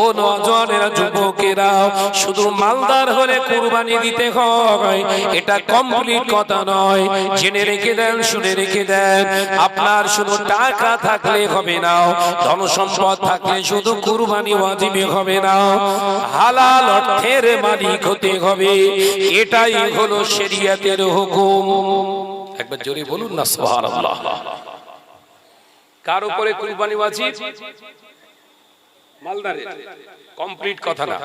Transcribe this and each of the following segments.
ও নজরেরা যুবকেরা, শুধু মালদার হলে কুরবানি দিতে হয়, এটা কমপ্লিট কথা নয়। জেনে রেখে দেন, শুনে রেখে দেন, আপনার শুধু টাকা থাকলে হবে না ধন সম্পদ থাকলে শুধু কুরবানি ওয়াজিবে হবে না। হালাল অর্থের মালিক হতে হবে, এটাই হলো শরিয়াতের হুকুম। একবার জোরে বলুন না কার উপরে কুরবানি ওয়াজিব? মালদারে। কমপ্লিট কথা না।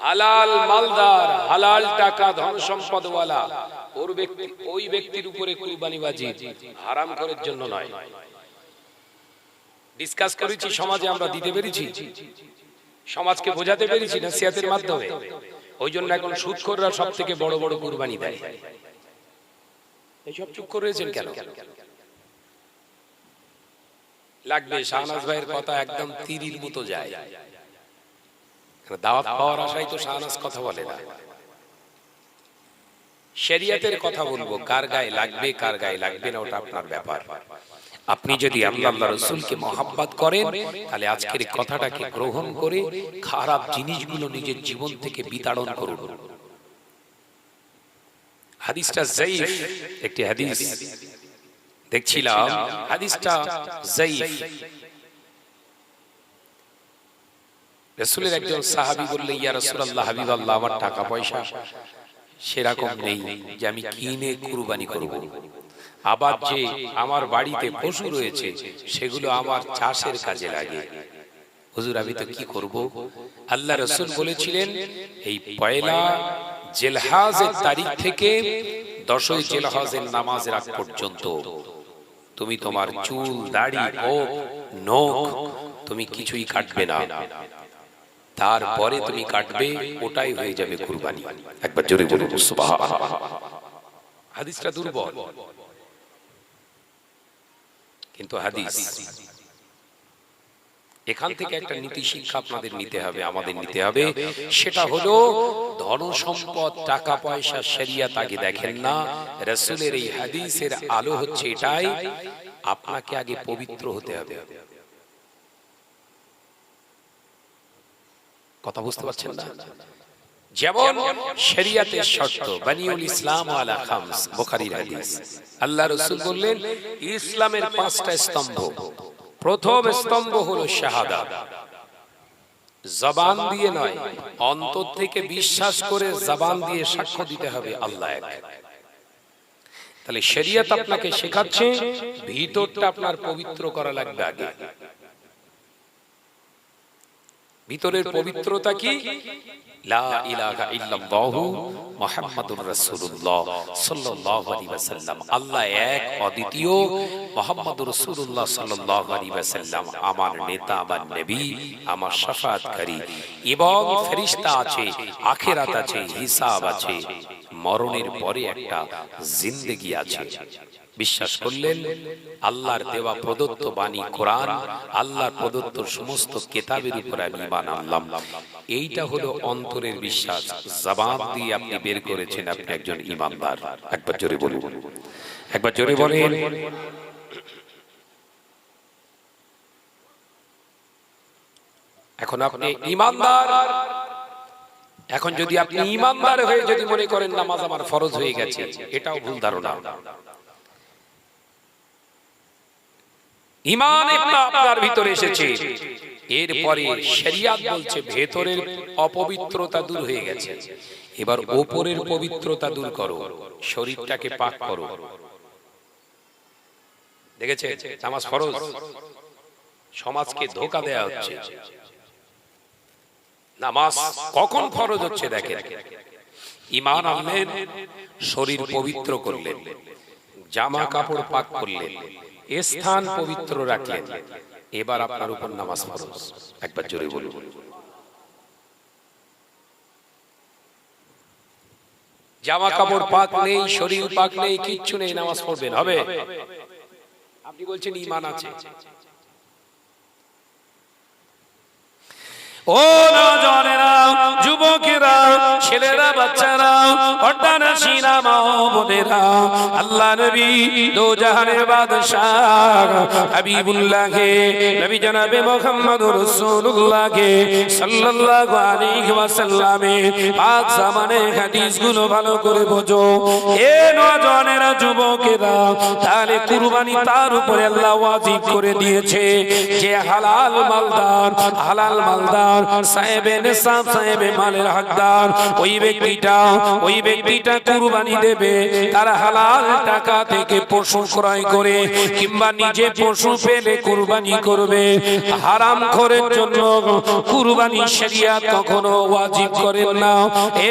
হালাল মালদার হালাল টাকা ধন সম্পদ ওয়ালা ওর ব্যক্তি ওই ব্যক্তির উপরে কুরবানি ওয়াজিব হারাম করার জন্য নয়। ডিসকাস করেছি সমাজে আমরা দিতে পেরেছি। সমাজকে বোঝাতে পেরেছি না সিয়াতের মাধ্যমে। ওই জন্য এখন সুদখোররা সব থেকে বড় বড় কুরবানি দেয়। এইসব চুপ করে রয়েছেন কেন? লাগবে শাহনাজ ভাইয়ের কথা একদম তিরির মতো যায়। দাওয়াত পাওয়ার আশায় তো শাহনাজ কথা বলে না। শরিয়াতের কথা বলব কার গায়ে লাগবে কার গায়ে লাগবে না ওটা আপনার ব্যাপার। আপনি যদি আল্লাহ আল্লাহ রসুলকে মহাব্বাত করেন তাহলে আজকের কথাটাকে গ্রহণ করে খারাপ জিনিসগুলো নিজের জীবন থেকে বিতাড়ন করুন। হাদিসটা জাইফ একটি হাদিস। দেখছিলাম হাদিসটা জাইফ রাসূলের একজন সাহাবী বললেন ইয়া রাসূলুল্লাহ হাবিবাল্লাহ আমার টাকা পয়সা সেরকম নেই যে আমি কিনে কুরবানি করব। আবার যে আমার বাড়িতে পশু রয়েছে সেগুলো আমার চাষের কাজে লাগে। হুজুর আমি তো কি করব? আল্লাহ রসুল বলেছিলেন এই পয়লা জেলহাজের তারিখ থেকে দশই জেলহাজের নামাজের আগ পর্যন্ত। তুমি তোমার চুল দাড়ি হোক নখ তুমি কিছুই কাটবে না। তারপরে তুমি কাটবে ওটাই হয়ে যাবে কুরবানি। একবার জোরে বলুন হাদিসটা দুর্বল। কিন্তু হাদিস এখান থেকে একটা নীতি শিক্ষা আপনাদের নিতে হবে আমাদের নিতে হবে। সেটা হলো ধন সম্পদ টাকা পয়সা শরিয়াত আগে দেখেন না। রাসূলের এই হাদিসের আলো হচ্ছে এটাই আপনাকে আগে পবিত্র হতে হবে। কথা বুঝতে পারছেন না? যেমন শরিয়াতের শর্ত বানিউল ইসলাম আলা খামস বুখারীর হাদিস। আল্লাহ রাসূল বললেন ইসলামের পাঁচটা স্তম্ভ। প্রথম স্তম্ভ হলো শাহাদা। জবান দিয়ে নয়, অন্তর থেকে বিশ্বাস করে জবান দিয়ে সাক্ষ্য দিতে হবে আল্লাহ তাহলে শরিয়ত আপনাকে শেখাচ্ছে, ভিতরটা আপনার পবিত্র করা লাগবে আগে। ভিতরের পবিত্রতা কি? লা ইলাহা ইল্লাল্লাহু মুহাম্মাদুর রাসূলুল্লাহ সাল্লাল্লাহু আলাইহি ওয়াসাল্লাম। আল্লাহ এক অদ্বিতীয় মুহাম্মাদুর রাসূলুল্লাহ সাল্লাল্লাহু আলাইহি ওয়াসাল্লাম। আমার নেতা আমার নবী আমার শাফাআতকারী এবং ফেরেশতা আছে আখিরাত আছে হিসাব আছে মরণের পরে একটা জিন্দেগি আছে। বিশ্বাস করলেন, আল্লাহর দেওয়া প্রদত্ত বাণী কোরআন, আল্লাহর প্রদত্ত সমস্ত কেতাবের উপর আমি আনলাম। এইটা হলো অন্তরের বিশ্বাস। জবাব দিয়ে আপনি বের করেছেন আপনি একজন ইমানদার একবার জোরে বলুন। একবার জোরে বলেন। এখন আপনি ইমানদার এখন যদি আপনি ইমানদার হয়ে যদি মনে করেন নামাজ আমার ফরজ হয়ে গেছে, এটাও ভুল ধারণা। ইমান আপনার ভিতরে এসেছে। এরপরে শরিয়াত বলছে ভেতরের অপবিত্রতা দূর হয়ে গেছে। এবার ওপরের পবিত্রতা দূর করো। শরীরটাকে পাক করো। দেখেছে নামাজ ফরজ। সমাজকে ধোকা দেয়া হচ্ছে। নামাজ কখন ফরজ হচ্ছে দেখেন। ইমান আনলেন শরীর পবিত্র করলেন। জামা কাপড় পাক করলেন। স্থান পবিত্র রাখলেন। এবার আপনার উপর নামাজ ফরজ। একবার জোরে বলুন। জামা কাপড় পাক নেই, শরীর পাক নেই, কিচ্ছু নেই, নামাজ পড়বেন, হবে? আপনি বলছেন ইমান আছে। ও নজনেরা যুবকেরা, ছেলেরা, বাচ্চারা পর্দানা সিনা মাহবুদেরা আল্লাহ নবী দো জাহানের বাদশাহ হাবিবুল্লাহকে, নবী জনাবে মুহাম্মদুর রাসূলুল্লাহকে সাল্লাল্লাহু আলাইহি ওয়াসাল্লামে পাক জামানে হাদিসগুলো ভালো করে বোঝো। এ নওজওয়ানেরা যুবকেরা, তাহলে কুরবানি তার উপরে আল্লাহ ওয়াজিব করে দিয়েছে যে হালাল মালদার হালাল মালদার সাহেবে নেশাব সাহেবে মালের হকদার। ওই ব্যক্তিটা ওই ব্যক্তিটা কুরবানি দেবে হালাল টাকা থেকে পশু ক্রয় করে, কিংবা নিজে পশু পেলে কুরবানি করবে। হারাম জন্য কুরবানি কখনো ওয়াজিব করেন না। এ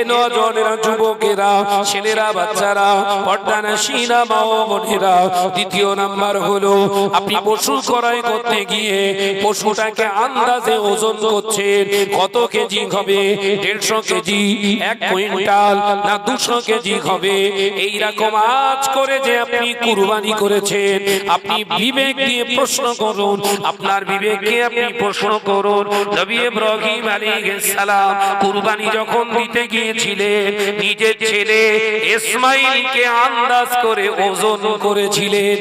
যুবকেরা, ছেলেরা, বাচ্চারা পর্দানা সিনা মা ও বোনেরা, দ্বিতীয় নাম্বার হলো, আপনি পশু ক্রয় করতে গিয়ে পশুটাকে আন্দাজে ওজন করছেন কত কেজি হবে? দেড়শো কেজি, এক কুইন্টাল না দুশো কেজি হবে? এইরকম আজ করে যে আপনি কুরবানি করেছেন, আপনি বিবেক দিয়ে প্রশ্ন করুন, আপনার বিবেককে আপনি প্রশ্ন করুন। কুরবানি যখন দিতে গিয়েছিলেন, নিজের ছেলে ইসমাইলকে আন্দাজ করে ওজন করেছিলেন।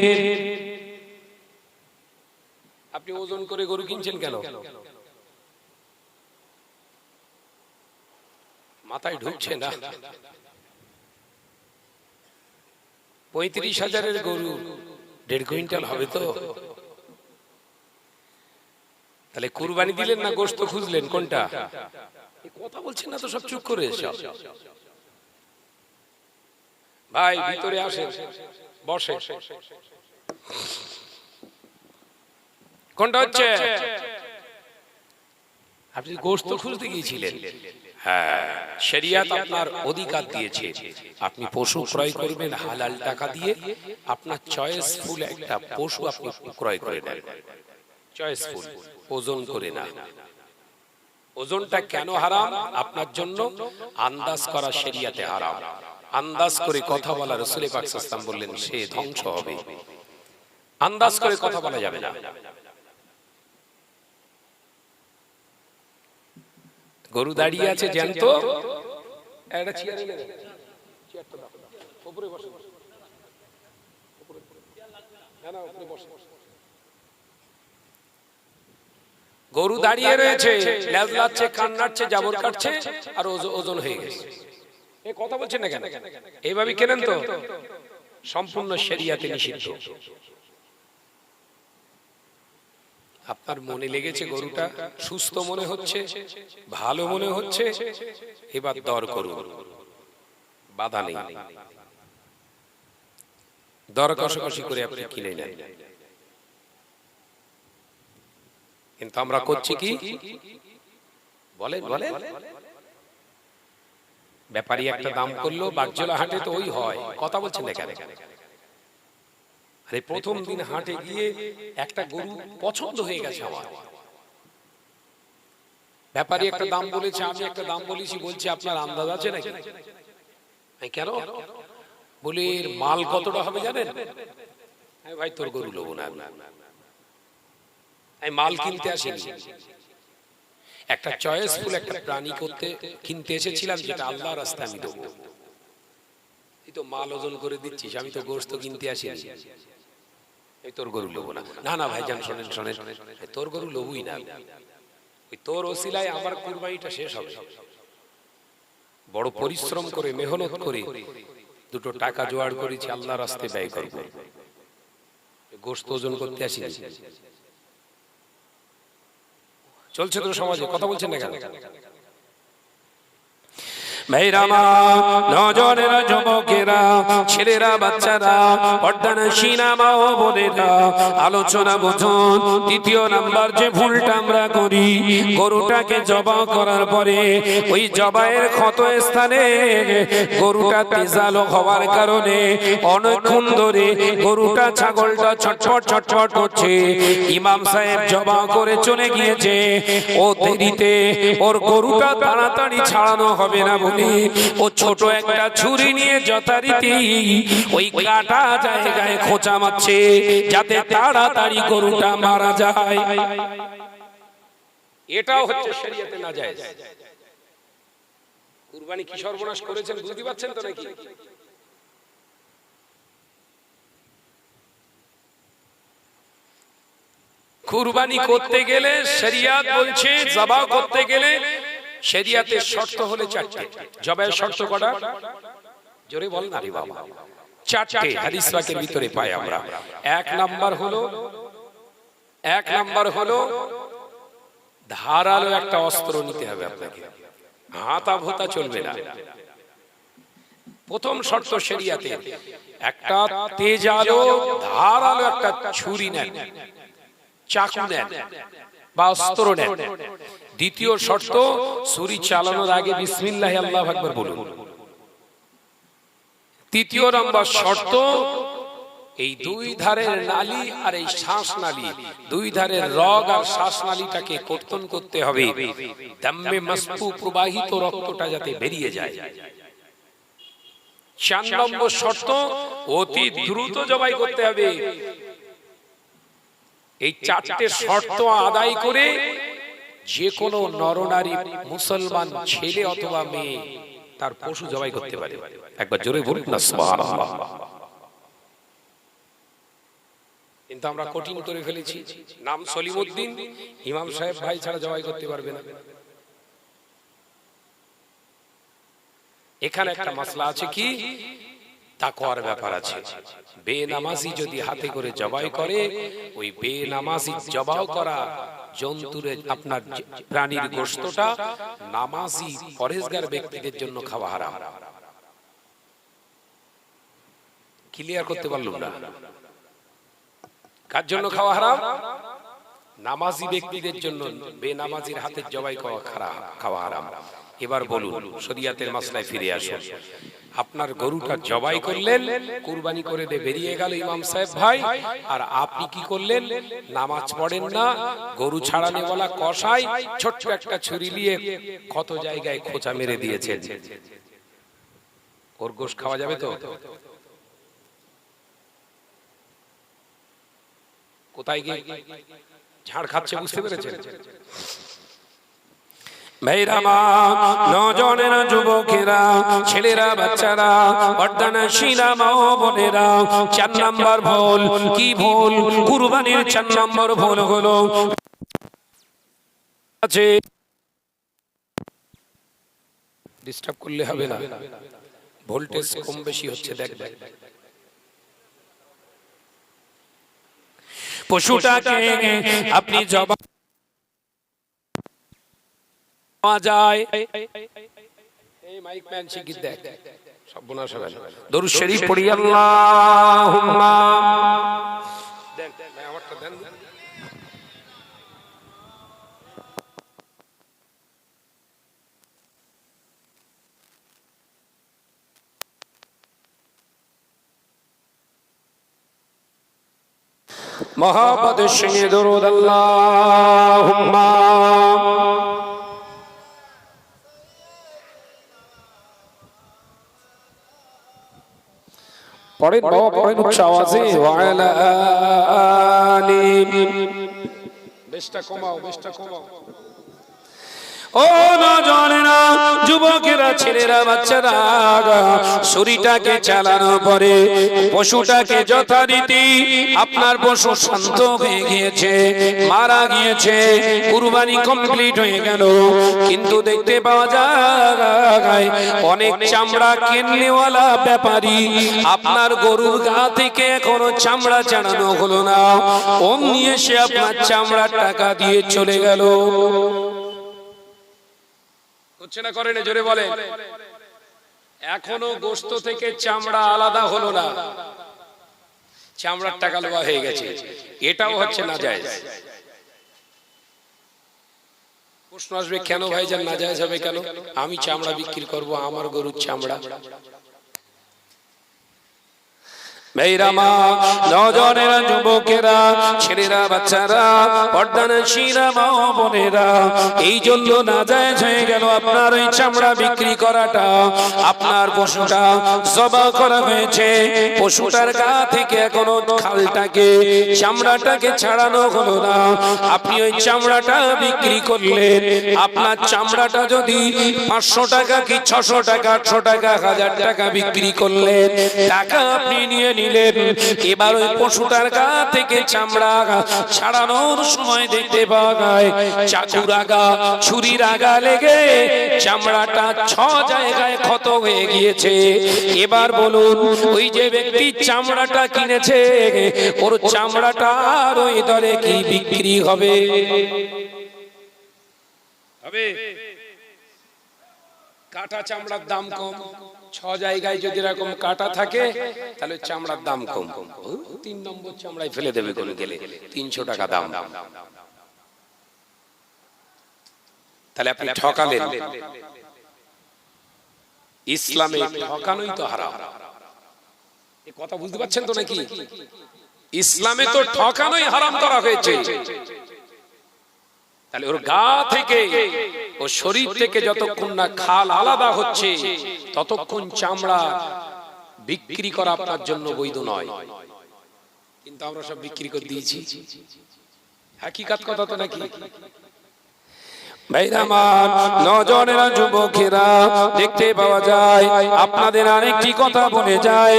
আপনি ওজন করে গরু কিনছেন কেন? মাথায় ঢুকছে না। পঁয়ত্রিশ হাজারের গরু দেড় কুইন্টাল হবে তো। তাহলে কুরবানি দিলেন না গোস্ত খুঁজলেন কোনটা? কথা বলছেন না তো সব চুপ করে সব ভাই ভিতরে আসেন। বসে কোনটা হচ্ছে? আপনি গোস্ত খুঁজতে গিয়েছিলেন হ্যাঁ শরিয়াত আপনার অধিকার দিয়েছে। আপনি পশু ক্রয় করবেন, হালাল টাকা দিয়ে। আপনার চয়েস ফুল একটা পশু আপনি ক্রয় করে নেন। চয়েস ফুল, ওজন করে না। ওজনটা কেন হারাম? আপনার জন্য আন্দাজ করা শরিয়াতে হারাম। আন্দাজ করে কথা বলা রসুল পাক বললেন, সে ধ্বংস হবে। আন্দাজ করে কথা বলা যাবে না। গরু দাঁড়িয়ে আছে জ্যান্ত। একটা চেয়ারে। উপরে বসো। গরু দাঁড়িয়ে রয়েছে। ল্যাজ লাচ্ছে কান নাড়ছে জাবর কাটছে আর ওজন হয়ে গেছে। এ কথা বলছেন না কেন? এইভাবে কেনেন তো? সম্পূর্ণ শরিয়াতে নিষিদ্ধ। আপনার মনে লেগেছে গরুটা? সুস্থ মনে হচ্ছে? ভালো মনে হচ্ছে? এবার দর করুন। বাধা নেই। দর কষাকষি করে আপনি কিনে নেন। কিন্তু আমরা করছি কি? বলেন বলেন ব্যাপারী একটা দাম করল বাগজোলা হাটে তো ওই হয়। কথা বলছেন না কেন আরে প্রথম দিন হাটে গিয়ে একটা গরু পছন্দ হয়ে গেছে আমার। ব্যাপারী একটা দাম বলেছে, আমি একটা দাম বলেছি, বলছি, আপনার আন্দাজ আছে নাকি? কেন? বলি মাল কতটা হবে জানেন? ভাই, তোর গরু লোবো না। আমি। মাল কিনতে আসিনি। একটা চয়েসফুল একটা প্রাণী করতে, কিনতে এসেছিলাম, যেটা আল্লাহ রাস্তায় আমি দেবো। তুই তো মাল ওজন করে দিচ্ছিস, আমি তো গোস্ত কিনতে আসিনি। এই তোর গরু লোবো না। না না শোনেন শোনেন। তোর গরু লোবই না ওই তোর ওসিলায় আমার শেষ হবে। বড় পরিশ্রম করে, মেহনত করে দুটো টাকা জোগাড় করেছি আল্লাহ রাস্তায় ব্যয় করব। গোস্ত ওজন করতে আসিনি। চলছে তো সমাজে, কথা বলছেন না কেন? করি, গরুটাকে জবা করার পরে ওই জবাইয়ের ক্ষত স্থানে গরুটা তেজালো হওয়ার কারণে অনেকক্ষণ ধরে গরুটা ছাগলটা ছটফট ছটফট করছে। ইমাম সাহেব জবা করে চলে গিয়েছে। ও দেরিতে ওর গরুটা তাড়াতাড়ি ছাড়ানো হবে না বলে ও ছোট একটা ছুরি নিয়ে যথারীতি ওই কাটা জায়গায় খোঁচা মারছে, যাতে তাড়াতাড়ি গরুটা মারা যায়। এটাও হচ্ছে শরীয়তে না যায় কুরবানি কি সর্বনাশ করেছেন বুঝতে পারছেন তো নাকি? কুরবানি করতে গেলে শরিয়াত বলছে জবা করতে গেলে শরিয়াতের শর্ত হলে চারটে। জবাইয়ের শর্ত কটা? জোরে বল না বাবা। চারটে হাদিস পাকের ভিতরে পাই আমরা। এক নাম্বার হলো, এক নাম্বার হলো, ধারালো একটা অস্ত্র নিতে হবে আপনাকে। হাতা ভোতা চলবে না। প্রথম শর্ত শরিয়াতে। একটা তেজালো, ধারালো একটা ছুরি নেন। চাকু নেন। বা অস্ত্র নেন। দ্বিতীয় শর্ত, ছুরি চালানোর আগে বিসমিল্লাহ আল্লাহ আকবার বলুন। তৃতীয় নম্বর শর্ত, এই দুই ধারের নালী আর এই শ্বাস নালী দুই ধারের রগ আর শ্বাস নালীটাকে কর্তন করতে হবে। দাম্মে মাসপু প্রবাহিত রক্তটা যাতে বেরিয়ে যায়। চার নম্বর শর্ত, অতি দ্রুত জবাই করতে হবে। এই চারটে শর্ত আদায় করে যে কোনো নরনারী মুসলমান ছেলে অথবা মেয়ে তার পশু জবাই করতে পারে। একবার জোরে বলুন না, সুবহানাল্লাহ। কিন্তু আমরা কঠিন করে ফেলেছি। নাম সলিমউদ্দিন ইমাম সাহেব ভাই ছাড়া জবাই করতে পারবে না। এখানে একটা মাসলা আছে কি? তাকওয়ার ব্যাপার আছে। বেনামাজি যদি হাতে করে জবাই করে ওই বেনামাজি জবাই করা জন্তুরে আপনার প্রাণীর গোশতটা নামাজি পরেশগার ব্যক্তিদের জন্য খাওয়া হারাম। ক্লিয়ার করতে পারলাম না। কার জন্য খাওয়া হারাম? নামাজি ব্যক্তিদের জন্য বেনামাজির হাতে জবাই খাওয়া খারা- খাওয়া হারাম। এবার বলুন, শরিয়াতের মাসলায় ফিরে আসুন। আপনার গরুটা জবাই করলেন, কুরবানি করে দিয়ে বেরিয়ে গেল ইমাম সাহেব ভাই। আর আপনি কি করলেন? নামাজ পড়েন না, গরু ছাড়ানে বলা কষাই ছোট্ট একটা ছুরি নিয়ে কত জায়গায় খোঁচা মেরে দিয়েছেন। ওর গোশ খাওয়া যাবে তো? কোথায় গিয়ে? ঝাড় খাচ্ছে বুঝতে পেরেছেন? ভাইরা মা, নজনের যুবকেরা, ছেলেরা, বাচ্চারা চার নাম্বার ভুল, কি ভোল্টেজ কম বেশি হচ্ছে পশুটাকে আপনি জবা পাওয়া যায়। এই মাইক ম্যান শিগগির দেখ? সর্বনাশ হবে দরুদ শরীফ পড়ি আল্লাহুম্মা। দেন ভাই আমারটা দেন। মহাপদের সঙ্গে দরুদ আল্লাহুম্মা। পড়েন বাবা পড়েন উচ্চ আওয়াজে। ওয়ালা আলি বেশটা কমাও বেশটা কমাও। ও নজনেরা যুবকেরা, ছেলেরা, বাচ্চারা শরীরটাকে চালানোর পরে পশুটাকে যথারীতি আপনার পশু শান্ত হয়ে গিয়েছে, মারা গিয়েছে, কুরবানি কমপ্লিট হয়ে গেল। কিন্তু দেখতে পাওয়া যায়, অনেক চামড়া কিনলেওয়ালা ব্যাপারী, আপনার গরুর গা থেকে এখনও চামড়া চাড়ানো হলো না। অমনি এসে আপনার চামড়ার টাকা দিয়ে চলে গেল। হচ্ছে না করেন জোরে বলে এখনও গোস্ত থেকে চামড়া আলাদা হলো না। চামড়ার টাকা লোয়া হয়ে গেছে। এটাও হচ্ছে না যায় প্রশ্ন আসবে, কেন ভাই যান না যায় হবে কেন? আমি চামড়া বিক্রি করব, আমার গরুর চামড়া। মেয়েরা মা নজনেরা যুবকেরা, ছেলেরা, বাচ্চারা পর্দানসীরা মা বোনেরা, এই জন্য না যায় হয়ে গেল আপনার ওই চামড়া বিক্রি করাটা। আপনার পশুটা জবা করা হয়েছে। পশুটার গা থেকে এখনও খালটাকে, চামড়াটাকে ছাড়ানো হলো না। আপনি ওই চামড়াটা বিক্রি করলেন। আপনার চামড়াটা যদি পাঁচশো টাকা কি ছশো টাকা, আটশো টাকা, হাজার টাকা বিক্রি করলেন, টাকা আপনি নিয়ে নিলেন। এবার ওই পশুটার গা থেকে চামড়া ছাড়ানোর সময় দেখতে পাওয়া চাকুর আগা, ছুরির আগা লেগে চামড়াটা ছ জায়গায় ক্ষত হয়ে গিয়েছে। এবার বলুন, ওই যে ব্যক্তি চামড়াটা কিনেছে, ওর চামড়াটা আর ওই দরে কি বিক্রি হবে। কাটা চামড়ার দাম কম। ছ জায়গায় যদি এরকম কাটা থাকে, তাহলে চামড়ার দাম কম। তিন নম্বর চামড়ায় ফেলে দেবে গেলে। তিনশো টাকা দাম। তাহলে আপনি ঠকালেন। ইসলামে ঠকানোই তো হারাম। কথা বুঝতে পারছেন তো নাকি? ইসলামে তো ঠকানোই হারাম করা হয়েছে। তাহলে ওর গা থেকে ও শরীর থেকে যতক্ষণ না খাল আলাদা হচ্ছে, ততক্ষণ চামড়া বিক্রি করা আপনার জন্য বৈধ নয়। কিন্তু আমরা সব বিক্রি করে দিয়েছি। হাকিকাত কথা তো নাকি? যুবকেরা দেখতে পাওয়া যায়, আপনাদের কথা বলে যায়।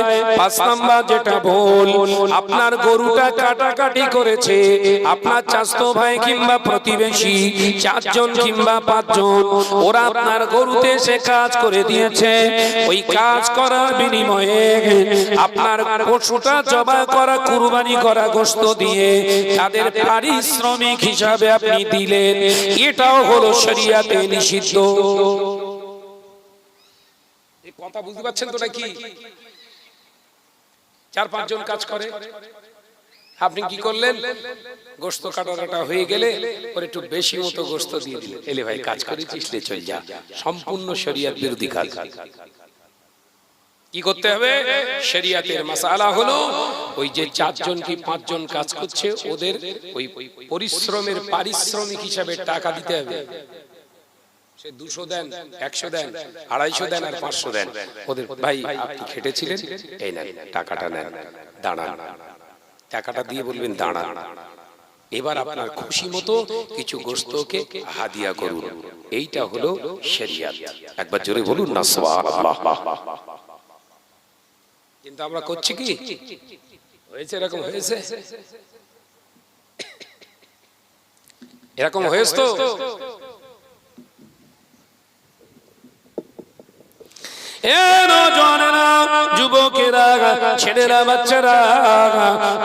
আপনার গরুটা করেছে, আপনার কিংবা প্রতিবেশী, চারজন কিংবা পাঁচজন, ওরা আপনার গরুতে এসে কাজ করে দিয়েছে। ওই কাজ করার বিনিময়ে আপনার পশুটা জবাই করা, কুরবানি করা গোস্ত দিয়ে তাদের পারিশ্রমিক হিসাবে আপনি দিলেন। এটাও হলো শরিয়াতে নিষিদ্ধ। এই কথা বুঝতে পারছেন তো নাকি? চার পাঁচজন কাজ করে। আপনি কি করলেন? গোস্ত কাটাটা হয়ে গেলে ওর একটু বেশি মতো গোস্ত দিয়ে দিলেন। এলে ভাই কাজ করেছিস চল যা। সম্পূর্ণ শরিয়ার বিরোধী কাজ। কি করতে হবে? শরিয়াতের মাসালা হলো, ওই যে চারজন কি পাঁচজন কাজ করছে, ওদের ওই পরিশ্রমের পারিশ্রমিক হিসাবে টাকা দিতে হবে। সে দুশো দেন, একশো দেন, আড়াইশো দেন আর পাঁচশো দেন। ওদের, ভাই, আপনি খেটেছিলেন? এই নেন, টাকাটা নেন, দাঁড়ান। টাকাটা দিয়ে বলবেন, দাঁড়ান। এবার আপনার খুশি মতো কিছু গোস্তকে হাদিয়া করুন। এইটা হলো শরিয়াত। একবার জোরে বলুন না, সুবহানাল্লাহ। কিন্তু আমরা করছি কি? হয়েছে এরকম হয়েছে এরকম হয়েছে তো? ছেলেরা, বাচ্চারা,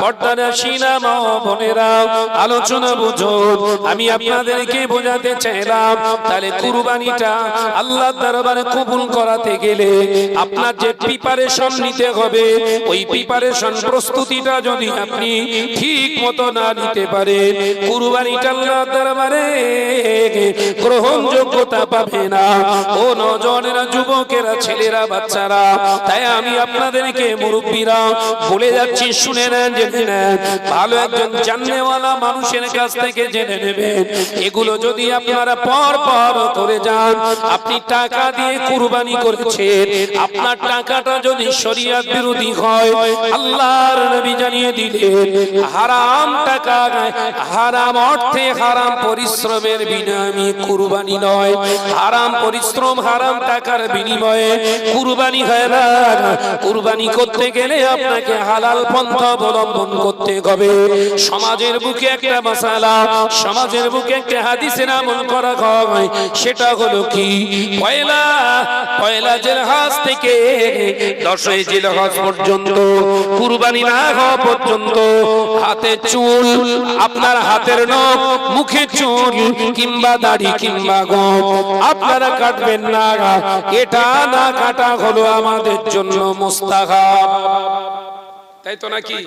পর্দারা আলোচনা বুঝো। আমি আপনাদেরকে বোঝাতে চাইলাম, তাহলে কুরবানিটা আল্লাহ দরবারে কবুল করাতে গেলে আপনার যে প্রিপারেশন নিতে হবে, ওই প্রিপারেশন প্রস্তুতিটা যদি আপনি ঠিক মতো না নিতে পারেন, কুরবানিটা আল্লাহ দরবারে গ্রহণযোগ্যতা পাবে না। ও নজনেরা যুবকেরা ছেলেরা, বাচ্চারা, তাই আমি আপনাদেরকে মুরব্বীরা বলে যাচ্ছি, শুনে নেন, জেনে নেন। ভালো একজন জাননেওয়ালা মানুষের কাছ থেকে জেনে নেবেন। এগুলো যদি আপনারা পর পর করে যান, আপনি টাকা দিয়ে কুরবানি করেছেন, আপনার টাকাটা যদি শরিয়াত বিরোধী হয়, আল্লাহর নবী জানিয়ে দিলেন, হারাম টাকা হারাম অর্থে হারাম পরিশ্রমের বিনামী কুরবানি নয়, হারাম পরিশ্রম, হারাম টাকার বিনিময়ে কুরবানি হয় না। কুরবানি করতে গেলে আপনাকে হালাল পন্থা অবলম্বন করতে হবে। সমাজের বুকে একটা মশালা সমাজের বুকে একটা হাদিসের আমল করা হয়। সেটা হলো কি? পয়লা পয়লা জেলহাজ থেকে দশই জেলহাজ পর্যন্ত, কুরবানি না হওয়া পর্যন্ত হাতে চুল, আপনার হাতের নখ, মুখে চুল কিংবা দাড়ি কিংবা গম, আপনারা কাটবেন না। এটা না কাটা হলো আমাদের জন্য মুস্তাহাব। তাই তো নাকি?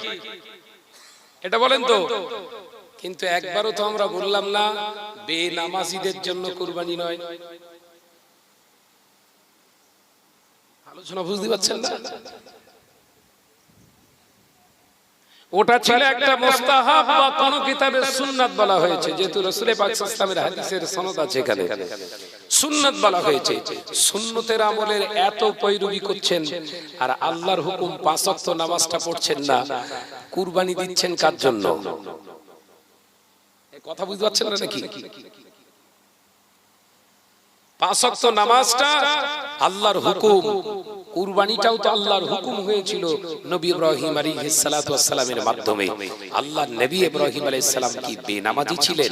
এটা বলেন তো। কিন্তু একবারও তো আমরা বললাম না, বেনামাজিদের জন্য কুরবানি নয়। আলোচনা বুঝতে পারছেন না? ওটা ছিল একটা মুস্তাহাব বা কোন কিতাবে সুন্নাত বলা হয়েছে যেহেতু রসুলের পাক ইসলামের হাদিসের সনদ আছে এখানে। সুন্নাত বলা হয়েছে সুন্নতের আমলের এত পৈরবি করছেন আর আল্লাহর হুকুম পাঁচ ওয়াক্ত নামাজটা পড়ছেন না। কুরবানি দিচ্ছেন কার জন্য? কথা বুঝতে পারছেন না নাকি? পাঁচ ওয়াক্ত নামাজটা আল্লাহর হুকুম। কুরবানিটাও তো আল্লাহর হুকুম হয়েছিল নবী ইব্রাহিম আলাইহিস সালাতু ওয়াস সালামের মাধ্যমে। আল্লাহ নবী ইব্রাহিম আলাইহিস সালাম কি বেনামাজি ছিলেন?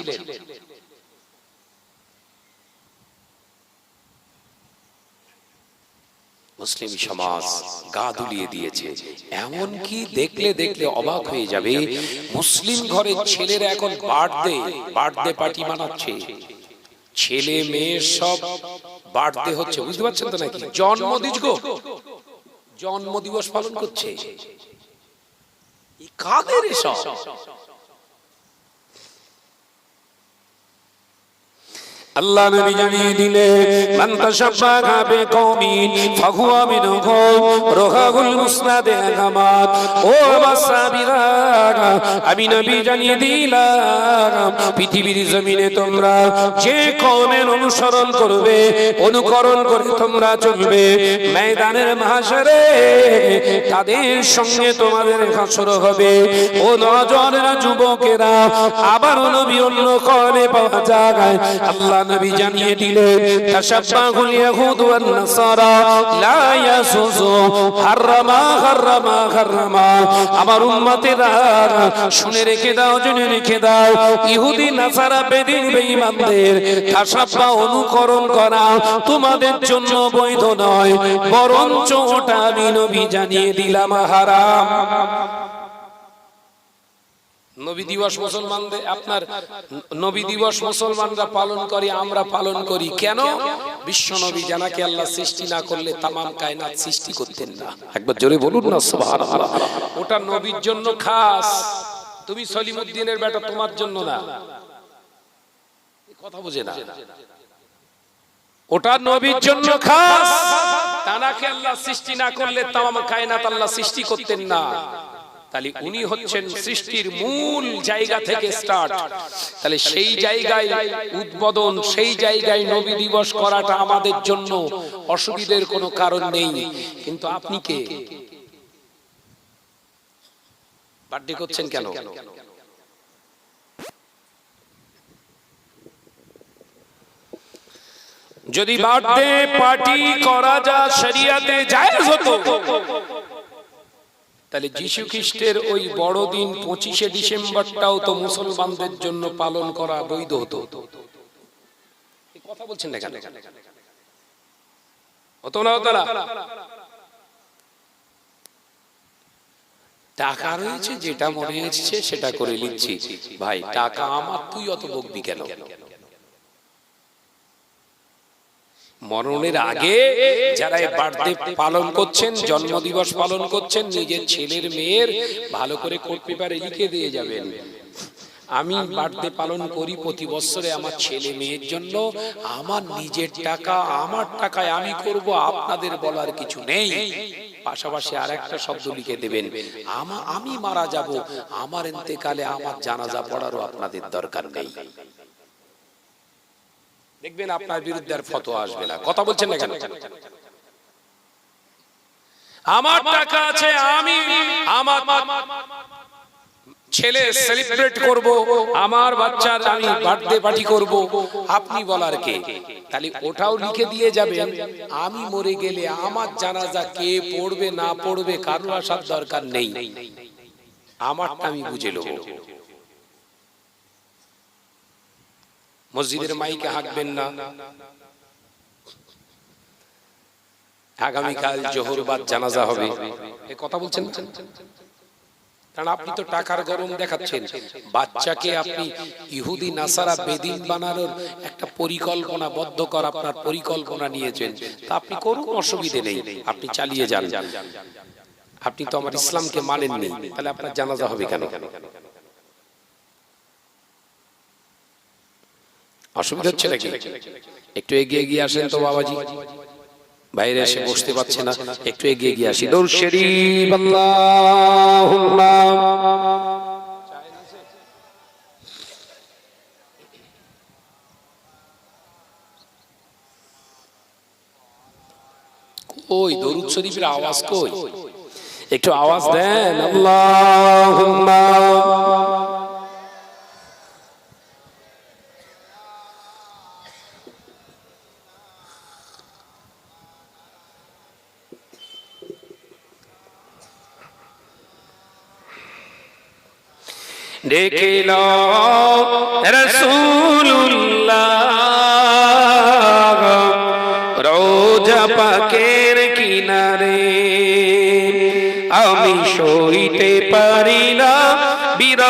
মুসলিম সমাজ গা দুলিয়ে দিয়েছে। এমন কি দেখলে দেখলে অবাক হয়ে যাবে? মুসলিম ঘরের ছেলেরা এখন বার্থডে বার্থডে পার্টি মানাচ্ছে। ছেলে মেয়ে সব বার্থডে হচ্ছে বুঝতে পারছেন তো নাকি? জন্মদিন গো। জন্ম দিবস পালন করছে। কাদের এসব? আল্লাহ নবী জানিয়ে দিলে মান তাশাব্বাহা বিকওমিন, ফাহুয়া মিনহুম রোহাগুল মুসনাদে আহমাদ ও মাসাবিরা আমি নবী জানিয়ে দিলাম, পৃথিবীর জমিনে তোমরা যে কওমের অনুসরণ করবে, অনুকরণ করে তোমরা চলবে। ময়দানের মাহশরে তাদের সঙ্গে তোমাদের হাসর হবে। ও নজরের যুবকেরা আবার নবী অন্য কলে পাওয়া যায়। আল্লাহ নবী জানিয়ে দিলেন তাশাব্বাহুল ইয়াহুদ ওয়ান নাসারা লা ইয়াসুজু হারামা হারামা হারামা আমার উম্মতেরা, শুনে রেখে দাও, জেনে রেখে দাও, ইহুদি, নাসারা, বেদিন, বেঈমানদের তাশাব্বা অনুকরণ করা তোমাদের জন্য বৈধ নয়, বরঞ্চ ওটা আমি নবী জানিয়ে দিলাম, হারাম। নবী দিবস মুসলমানদের, আপনার নবী দিবস মুসলমানরা পালন করি, আমরা পালন করি। কেন? বিশ্ব নবী জানাকে আল্লাহ সৃষ্টি না করলে তামাম কায়নাত সৃষ্টি করতেন না। একবার জোরে বলুন না, সুবহানাল্লাহ। ওটা নবীর জন্য খাস। তুমি সলিমুদ্দিনের বেটা, তোমার জন্য না। কথা বুঝে না। ওটা নবীর জন্য খাস। তানাকে আল্লাহ সৃষ্টি না করলে তামাম কায়নাত আল্লাহ সৃষ্টি করতেন না। তাহলে উনি হচ্ছেন সৃষ্টির মূল জায়গা থেকে স্টার্ট তাহলে সেই জায়গায় উদ্বোধন সেই জায়গায় নবী দিবস করাটা আমাদের জন্য অসুবিধের কোনো কারণ নেই। কিন্তু আপনি কে? বার্থডে করছেন কেন? যদি বার্থডে পার্টি করা যা শরিয়াতে জায়েজ হতো? তাহলে যীশু খ্রিস্টের ওই বড়দিন পঁচিশে ডিসেম্বরটাও তো মুসলমানদের জন্য পালন করা বৈধ হতো। কথা বলছেন না হতো না হতো না। টাকা রয়েছে যেটা মনে হচ্ছে সেটা করে নিচ্ছি। ভাই টাকা আমার তুই অত বকবি কেন? মরণের আগে যারা এই বার্থডে পালন করছেন জন্মদিবস পালন করছেন নিজের ছেলের মেয়ের ভালো করে কোর্ট পেপারে লিখে দিয়ে যাবেন। আমি বার্থডে পালন করি প্রতি বছরে আমার ছেলে মেয়ের জন্য আমার নিজের টাকা আমার টাকায় আমি করব আপনাদের বলার কিছু নেই। পাশাপাশি আর একটা শব্দ লিখে দেবেন। আমি মারা যাব আমার এতেকালে আমার জানাজা পড়ারও আপনাদের দরকার নেই। দেখবেন আপনার বিরুদ্ধে আর ফতোয়া আসবে না। কথা বলছেন না কেন? আমার টাকা আছে, আমি, আমার ছেলে সেলিব্রেট করব, আমার বাচ্চার আমি বার্থডে পার্টি করব, আপনি বলার কে? তাহলে ওটাও লিখে দিয়ে যাবেন, আমি মরে গেলে আমার জানাজা কে পড়বে, না পড়বে, কারও আসার দরকার নেই। আমারটা আমি বুঝে নেব। মসজিদের মাইকে হাঁকবেন না। আগামীকাল জোহরবাদ জানাজা হবে। এ কথা বলছেন কারণ আপনি তো টাকার গরম দেখাচ্ছেন। বাচ্চাকে আপনি ইহুদি নাসারা বেদিন বানানোর একটা পরিকল্পনা বদ্ধ কর আপনার পরিকল্পনা নিয়েছেন। তা আপনি করুন অসুবিধে নেই। আপনি চালিয়ে যান। আপনি তো আমার ইসলামকে মানেননি। তাহলে আপনার জানাজা হবে কেন? অসুবিধা হচ্ছে নাকি? একটু এগিয়ে এগিয়ে আসেন তো বাবাজি। বাইরে এসে বসতে পারছে না। একটু এগিয়ে গিয়ে আসি। দৌড় আল্লাহুম্মা। কই, দরুদ শরীফের আওয়াজ কই? একটু আওয়াজ দেন, আল্লাহুম্মা। দেখিল রসুল্লাহ রোজা পাকের কিনারে আমি সইতে পারি না বিরহ